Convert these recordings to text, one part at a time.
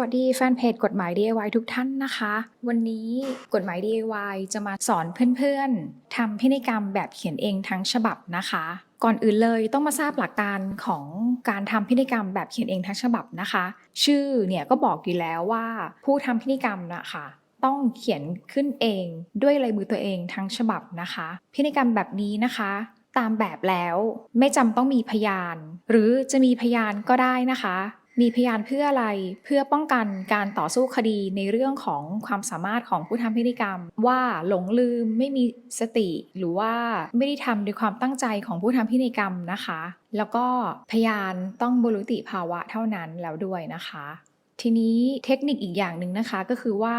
วัสดีแฟนเพจกฎหมาย DIY ทุกท่านนะคะ วันนี้กฎหมาย DIY จะมาสอนเพื่อนๆทำพินัยกรรมแบบเขียนเองทั้งฉบับนะคะ ก่อนอื่นเลยต้องมาทราบหลักการของการทำพินัยกรรมแบบเขียนเองทั้งฉบับนะคะ ชื่อเนี่ยก็บอกอยู่แล้วว่าผู้ทำพินัยกรรมนะคะต้องเขียนขึ้นเองด้วยลายมือตัวเองทั้งฉบับนะคะ พินัยกรรมแบบนี้นะคะตามแบบแล้วไม่จำต้องมีพยาน หรือจะมีพยานก็ได้นะคะ มีพยานเพื่ออะไรเพื่อป้องกันการต่อสู้คดีในเรื่องของความสามารถของผู้ทำพิธีกรรม ว่าหลงลืมไม่มีสติ หรือว่าไม่ได้ทำด้วยความตั้งใจของผู้ทำพิธีกรรมนะคะ แล้วก็พยานต้องบรุติภาวะเท่านั้นแล้วด้วยนะคะ ทีนี้เทคนิคอีกอย่างหนึ่งนะคะก็คือว่า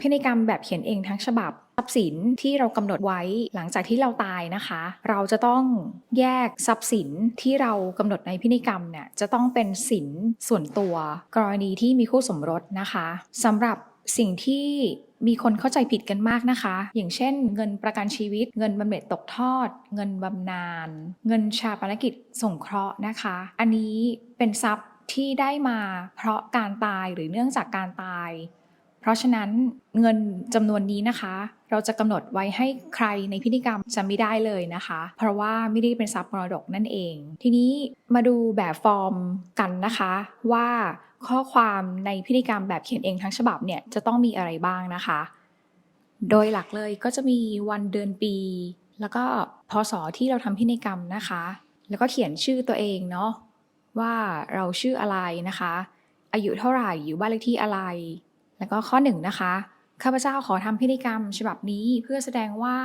พินัยกรรมแบบเขียนเองทั้งฉบับทรัพย์สินที่เรากำหนดไว้หลังจากที่เราตายนะคะ เราจะต้องแยกทรัพย์สินที่เรากำหนดในพินัยกรรมเนี่ยจะต้องเป็นสินส่วนตัว กรณีที่มีคู่สมรสนะคะสำหรับสิ่งที่มีคนเข้าใจผิดกันมากนะคะ อย่างเช่น เงินประกันชีวิต เงินบำเหน็จตกทอด เงินบำนาญ เงินชาปนกิจสงเคราะห์นะคะ อันนี้เป็นทรัพย์ ที่ได้มาเพราะการตายหรือเนื่องจากการตาย เพราะฉะนั้นเงินจำนวนนี้นะคะ เราจะกำหนดไว้ให้ใครในพิธีกรรมจะไม่ได้เลยนะคะ เพราะว่าไม่ได้เป็นทรัพย์มรดกนั่นเอง ทีนี้มาดูแบบฟอร์มกันนะคะ ว่าข้อความในพิธีกรรมแบบเขียนเองทั้งฉบับเนี่ยจะต้องมีอะไรบ้างนะคะ โดยหลักเลยก็จะมีวันเดือนปี แล้วก็พศที่เราทำพินัยกรรมนะคะ แล้วก็เขียนชื่อตัวเองเนาะ ว่าเราชื่ออะไรนะคะ อายุเท่าไหร่อยู่บ้านเลขที่อะไร แล้วก็ข้อหนึ่งนะคะข้าพเจ้าขอทำพิธีกรรมฉบับนี้เพื่อแสดงว่า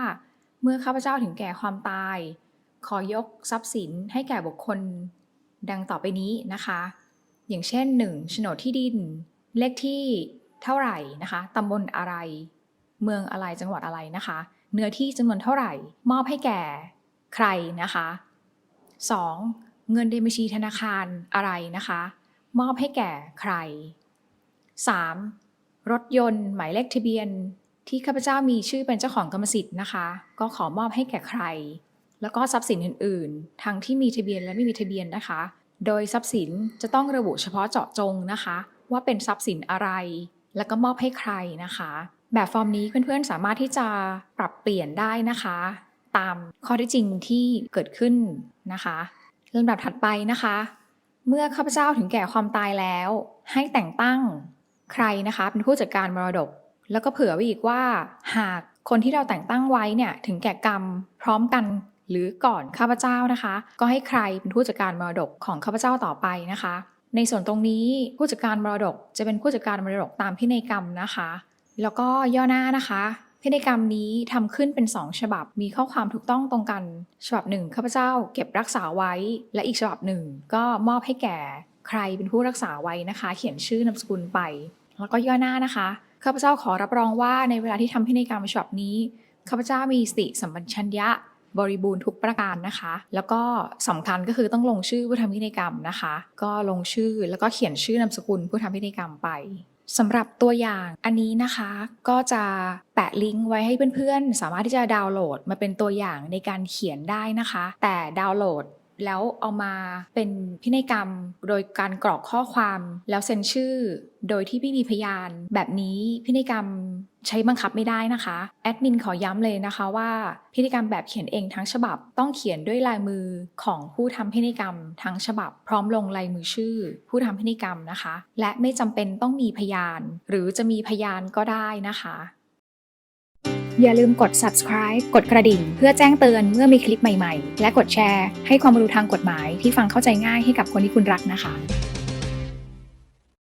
เมื่อข้าพเจ้าถึงแก่ความตาย ขอยกทรัพย์สินให้แก่บุคคล ดังต่อไปนี้นะคะ อย่างเช่น 1. โฉนดที่ดิน เลขที่เท่าไหร่นะคะตำบลอะไร เมืองอะไรจังหวัดอะไรนะคะ เนื้อที่จำนวนเท่าไหร่ มอบให้แก่ใครนะคะ 2. เงินในบัญชีธนาคารอะไรนะคะ มอบให้แก่ใคร 3. รถยนต์หมายเลขทะเบียน ที่ข้าพเจ้ามีชื่อเป็นเจ้าของกรรมสิทธิ์นะคะ ก็ขอมอบให้แก่ใคร แล้วก็ทรัพย์สินอื่น ๆ ทั้งที่มีทะเบียนและไม่มีทะเบียนนะคะ โดยทรัพย์สินจะต้องระบุเฉพาะเจาะจงนะคะ ว่าเป็นทรัพย์สินอะไร แล้วก็มอบให้ใครนะคะ แบบฟอร์มนี้เพื่อน ๆ สามารถที่จะปรับเปลี่ยนได้นะคะ ตามข้อท็จจริงที่เกิดขึ้นนะคะ ลำดับถัดไปนะคะ เมื่อข้าพเจ้าถึงแก่ความตายแล้ว ให้แต่งตั้งใครนะคะเป็นผู้จัดการมรดก แล้วก็เผื่อไว้อีกว่า หากคนที่เราแต่งตั้งไว้เนี่ยถึงแก่กรรมพร้อมกันหรือก่อนข้าพเจ้านะคะ ก็ให้ใครเป็นผู้จัดการมรดกของข้าพเจ้าต่อไปนะคะ ในส่วนตรงนี้ผู้จัดการมรดกจะเป็นผู้จัดการมรดกตามพินัยกรรมนะคะ แล้วก็ย่อหน้านะคะ พินัยกรรมนี้ทำขึ้นเป็น 2 ฉบับ มีข้อความถูกต้องตรงกัน ฉบับหนึ่งข้าพเจ้าเก็บรักษาไว้ และอีกฉบับหนึ่ง ก็มอบให้แก่ใครเป็นผู้รักษาไว้นะคะ เขียนชื่อนามสกุลไป แล้วก็ย่อหน้านะคะ ข้าพเจ้าขอรับรองว่าในเวลาที่ทำพินัยกรรมฉบับนี้ ข้าพเจ้ามีสติสัมปชัญญะบริบูรณ์ทุกประการนะคะ แล้วก็สำคัญก็คือต้องลงชื่อผู้ทำพินัยกรรมนะคะ ก็ลงชื่อแล้วก็เขียนชื่อนามสกุลผู้ทำพินัยกรรมไป สำหรับตัวอย่างอันนี้นะคะก็จะแปะลิงก์ไว้ให้เพื่อนๆ สามารถที่จะดาวน์โหลดมาเป็นตัวอย่างในการเขียนได้นะคะ แต่ดาวน์โหลด แล้วเอามาเป็นพินัยกรรม โดยการกรอกข้อความแล้วเซ็นชื่อ โดยที่ไม่มีพยาน แบบนี้พินัยกรรมใช้บังคับไม่ได้นะคะ แอดมินขอย้ำเลยนะคะว่า พินัยกรรมแบบเขียนเองทั้งฉบับ ต้องเขียนด้วยลายมือของผู้ทำพินัยกรรมทั้งฉบับ พร้อมลงลายมือชื่อ ผู้ทำพินัยกรรมนะคะ และไม่จำเป็นต้องมีพยาน หรือจะมีพยานก็ได้นะคะ อย่าลืมกด subscribe กดกระดิ่ง เพื่อแจ้งเตือนเมื่อมีคลิปใหม่ๆ และกดแชร์ ให้ความรู้ทางกฎหมายที่ฟังเข้าใจง่ายให้กับคนที่คุณรักนะคะ